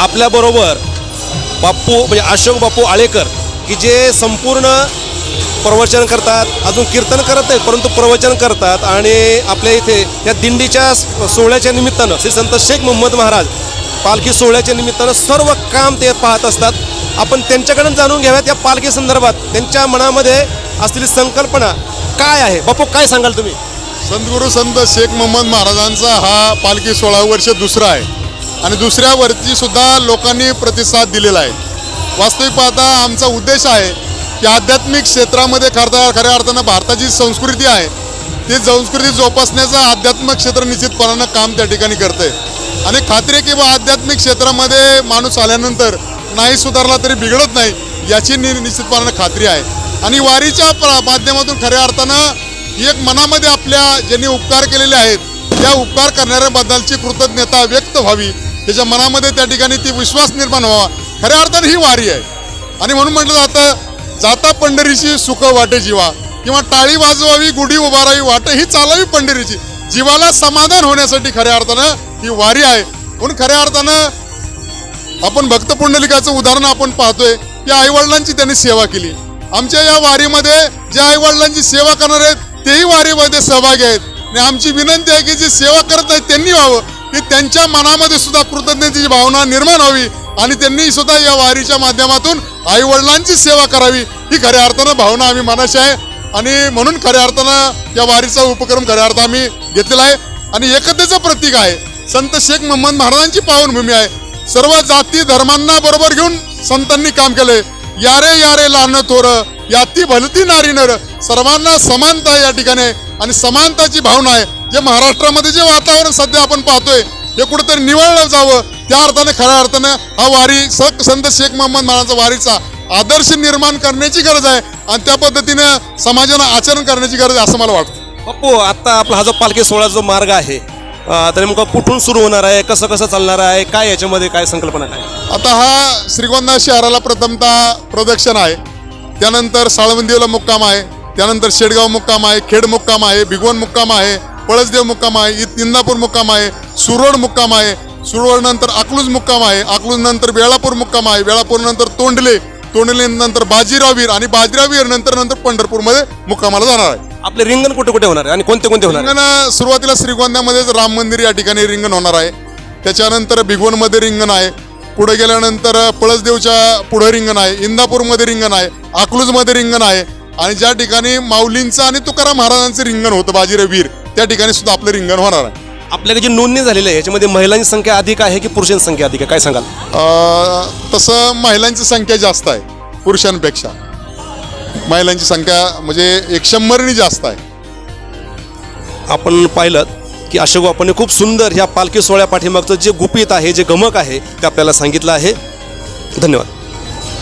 आपल्याबरोबर बाप्पू म्हणजे अशोक बापू आळेकर की जे संपूर्ण प्रवचन करतात अजून कीर्तन करत नाहीत परंतु प्रवचन करतात आणि आपल्या इथे या दिंडीच्या सोहळ्याच्या निमित्तानं श्री संत शेख मोहम्मद महाराज पालखी सोहळ्याच्या निमित्तानं सर्व काम ते पाहत असतात. आपण त्यांच्याकडून जाणून घ्याव्यात या पालखी संदर्भात त्यांच्या मनामध्ये असलेली संकल्पना काय आहे? बापू काय सांगाल तुम्ही? संतगुरू संत शेख मोहम्मद महाराजांचा हा पालखी सोळा वर्ष दुसरा आहे. आणि दुसऱ्यावरती सुद्धा लोकांनी प्रतिसाद दिलेला आहे. वास्तविक पाहता आमचा उद्देश आहे की आध्यात्मिक क्षेत्रामध्ये खरं खऱ्या अर्थानं भारताची संस्कृती आहे ती संस्कृती जोपासण्याचं आध्यात्मिक क्षेत्र निश्चितपणानं काम त्या ठिकाणी करते आणि खात्री की बा आध्यात्मिक क्षेत्रामध्ये माणूस आल्यानंतर नाही सुधारला तरी बिघडत नाही याची नि निश्चितपणानं खात्री आहे. आणि वारीच्या माध्यमातून खऱ्या अर्थानं एक मनामध्ये आपल्या ज्यांनी उपकार केलेले आहेत त्या उपकार करणाऱ्याबद्दलची कृतज्ञता व्यक्त व्हावी त्याच्या मनामध्ये त्या ठिकाणी ती विश्वास निर्माण व्हावा. खऱ्या अर्थाने ही वारी आहे. आणि म्हणून म्हटलं जातं जाता पंढरीची सुख वाटे जीवा. किंवा टाळी वाजवावी गुढी उभारावी वाटे ही चालावी पंढरीची. जीवाला समाधान होण्यासाठी खऱ्या अर्थानं ही वारी आहे. म्हणून खऱ्या अर्थानं आपण भक्त पुंडलिकाचं उदाहरण आपण पाहतोय. की आईवडिलांची त्यांनी सेवा केली. आमच्या या वारीमध्ये ज्या आईवडिलांची सेवा करणार आहेत तेही वारीमध्ये सहभागी आहेत. आणि आमची विनंती आहे की जी सेवा करत नाहीत त्यांनी व्हावं. की त्यांच्या मनामध्ये सुद्धा कृतज्ञतेची भावना निर्माण व्हावी आणि त्यांनी सुद्धा या वारीच्या माध्यमातून आईवडिलांची सेवा करावी ही खऱ्या अर्थानं भावना आम्ही मनाशी आहे. आणि म्हणून खऱ्या अर्थानं या वारीचा उपक्रम खऱ्या अर्थ आम्ही घेतलेला आहे. आणि एकतेचं प्रतीक आहे. संत शेख मोहम्मद महाराजांची पावनभूमी आहे. सर्व जाती धर्मांना बरोबर घेऊन संतांनी काम केले यारे यारे लहान थोरं याती भलती नारी नर सर्वांना समानता आहे या ठिकाणी. आहे. आणि समानताची भावना आहे. जे महाराष्ट्रामध्ये जे वातावरण सध्या आपण पाहतोय हे कुठेतरी निवळलं जावं. त्या अर्थाने खऱ्या अर्थानं हा वारी स- संत शेख मोहम्मद महाराजांचा वारीचा आदर्श निर्माण करण्याची गरज आहे. आणि त्या पद्धतीनं समाजानं आचरण करण्याची गरज आहे असं मला वाटतं. बापू आता आपला हा जो पालखी सोहळा जो मार्ग आहे तर नेमका कुठून सुरू होणार आहे कसं कसं चालणार आहे काय याच्यामध्ये काय संकल्पना काय आता हा श्रीगोंदा शहराला प्रथमतः प्रदक्षिण आहे. त्यानंतर साळवंदीला मुक्काम आहे त्यानंतर शेडगाव मुक्काम आहे खेड मुक्काम आहे भिगवण मुक्काम आहे पळसदेव मुक्काम आहे इंदापूर मुक्काम आहे सुरोड मुक्काम आहे सुरोड नंतर अकलूज मुक्काम आहे अकलूज नंतर वेळापूर मुक्काम आहे वेळापूर नंतर तोंडले तोंडले नंतर बाजीरावीर आणि बाजीरावीर नंतर नंतर पंढरपूरमध्ये मुक्कामाला जाणार आहे आपले रिंगण कुठे कुठे होणार आहे आणि कोणते कोणते होणार? रिंगण सुरुवातीला श्रीगोंद्यामध्येच राम मंदिर या ठिकाणी रिंगण होणार आहे त्याच्यानंतर भिगवणमध्ये रिंगण आहे पुढे गेल्यानंतर पळसदेवच्या पुढे रिंगण आहे इंदापूरमध्ये रिंगण आहे अकलूजमध्ये रिंगण आहे आणि ज्या ठिकाणी माऊलींचं आणि तुकाराम महाराजांचं रिंगण होतं बाजीराव वीर त्या ठिकाणी सुद्धा आपलं रिंगण होणार आहे. आपल्याकडे जी नोंदणी झालेली आहे याच्यामध्ये महिलांची संख्या अधिक आहे की पुरुषांची संख्या अधिक आहे? काय सांगाल? तसं महिलांची संख्या जास्त आहे पुरुषांपेक्षा. महिलांची संख्या म्हणजे एक शंभरनी जास्त आहे. आपण पाहिलं की अशोक बापाने खूप सुंदर ह्या पालखी सोहळ्या पाठीमागचं जे गुपित आहे जे गमक आहे ते आपल्याला सांगितलं आहे. धन्यवाद.